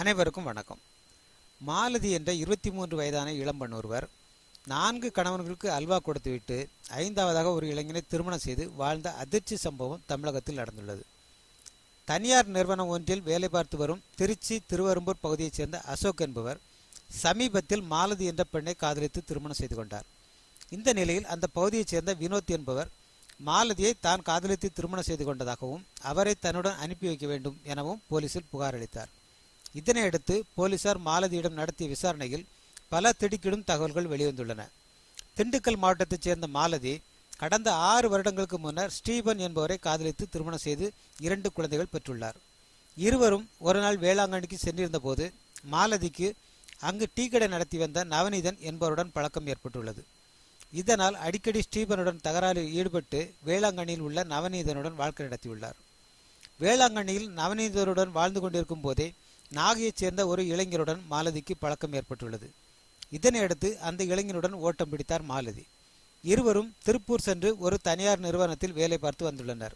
அனைவருக்கும் வணக்கம். மாலதி என்ற இருபத்தி மூன்று வயதான இளம்பெண் ஒருவர் நான்கு கணவன்களுக்கு அல்வா கொடுத்துவிட்டு ஐந்தாவதாக ஒரு இளைஞனை திருமணம் செய்து வாழ்ந்த அதிர்ச்சி சம்பவம் தமிழகத்தில் நடந்துள்ளது. தனியார் நிறுவனம் ஒன்றில் வேலை பார்த்து வரும் திருச்சி திருவரும்பூர் பகுதியைச் சேர்ந்த அசோக் என்பவர் சமீபத்தில் மாலதி என்ற பெண்ணை காதலித்து திருமணம் செய்து கொண்டார். இந்த நிலையில் அந்த பகுதியைச் சேர்ந்த வினோத் என்பவர் மாலதியை தான் காதலித்து திருமணம் செய்து கொண்டதாகவும் அவரை தன்னுடன் அனுப்பி வைக்க வேண்டும் எனவும் போலீசில் புகார் அளித்தார். இதனையடுத்து போலீசார் மாலதியிடம் நடத்திய விசாரணையில் பல திடுக்கிடும் தகவல்கள் வெளிவந்துள்ளன. திண்டுக்கல் மாவட்டத்தைச் சேர்ந்த மாலதி கடந்த ஆறு வருடங்களுக்கு முன்னர் ஸ்டீபன் என்பவரை காதலித்து திருமணம் செய்து இரண்டு குழந்தைகள் பெற்றுள்ளார். இருவரும் ஒரு நாள் வேளாங்கண்ணிக்கு சென்றிருந்த போது மாலதிக்கு அங்கு டீ கடை நடத்தி வந்த நவநீதன் என்பவருடன் பழக்கம் ஏற்பட்டுள்ளது. இதனால் அடிக்கடி ஸ்டீபனுடன் தகராறில் ஈடுபட்டு வேளாங்கண்ணியில் உள்ள நவநீதனுடன் வாழ்க்கை நடத்தியுள்ளார். வேளாங்கண்ணியில் நவநீதனுடன் வாழ்ந்து கொண்டிருக்கும் போதே நாகையைச் சேர்ந்த ஒரு இளைஞருடன் மாலதிக்கு பழக்கம் ஏற்பட்டுள்ளது. இதனையடுத்து அந்த இளைஞருடன் ஓட்டம் பிடித்தார் மாலதி. இருவரும் திருப்பூர் சென்று ஒரு தனியார் நிறுவனத்தில் வேலை பார்த்து வந்துள்ளனர்.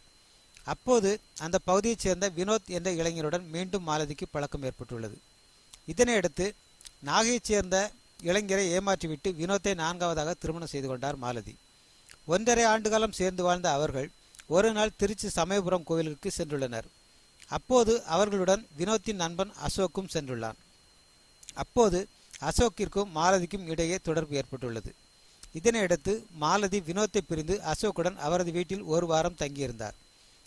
அப்போது அந்த பகுதியைச் சேர்ந்த வினோத் என்ற இளைஞருடன் மீண்டும் மாலதிக்கு பழக்கம் ஏற்பட்டுள்ளது. இதனையடுத்து நாகையைச் சேர்ந்த இளைஞரை ஏமாற்றிவிட்டு வினோத்தை நான்காவதாக திருமணம் செய்து கொண்டார் மாலதி. ஒன்றரை ஆண்டு காலம் சேர்ந்து வாழ்ந்த அவர்கள் ஒரு நாள் திருச்சி சமயபுரம் கோவிலுக்கு சென்றுள்ளனர். அப்போது அவர்களுடன் வினோத்தின் நண்பன் அசோக்கும் சென்றுள்ளான். அப்போது அசோக்கிற்கும் மாலதிக்கும் இடையே தொடர்பு ஏற்பட்டுள்ளது. இதனையடுத்து மாலதி வினோத்தை பிரிந்து அசோக்குடன் அவரது வீட்டில் ஒரு வாரம் தங்கியிருந்தார்.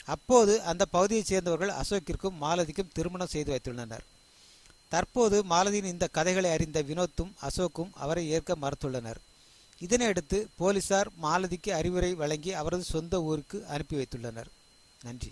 அப்போது அந்த பகுதியைச் சேர்ந்தவர்கள் அசோக்கிற்கும் மாலதிக்கும் திருமணம் செய்து வைத்துள்ளனர். தற்போது மாலதியின் இந்த கதைகளை அறிந்த வினோத்தும் அசோக்கும் அவரை ஏற்க மறுத்துள்ளனர். இதனையடுத்து போலீசார் மாலதிக்கு அறிவுரை வழங்கி அவரது சொந்த ஊருக்கு அனுப்பி வைத்துள்ளனர். நன்றி.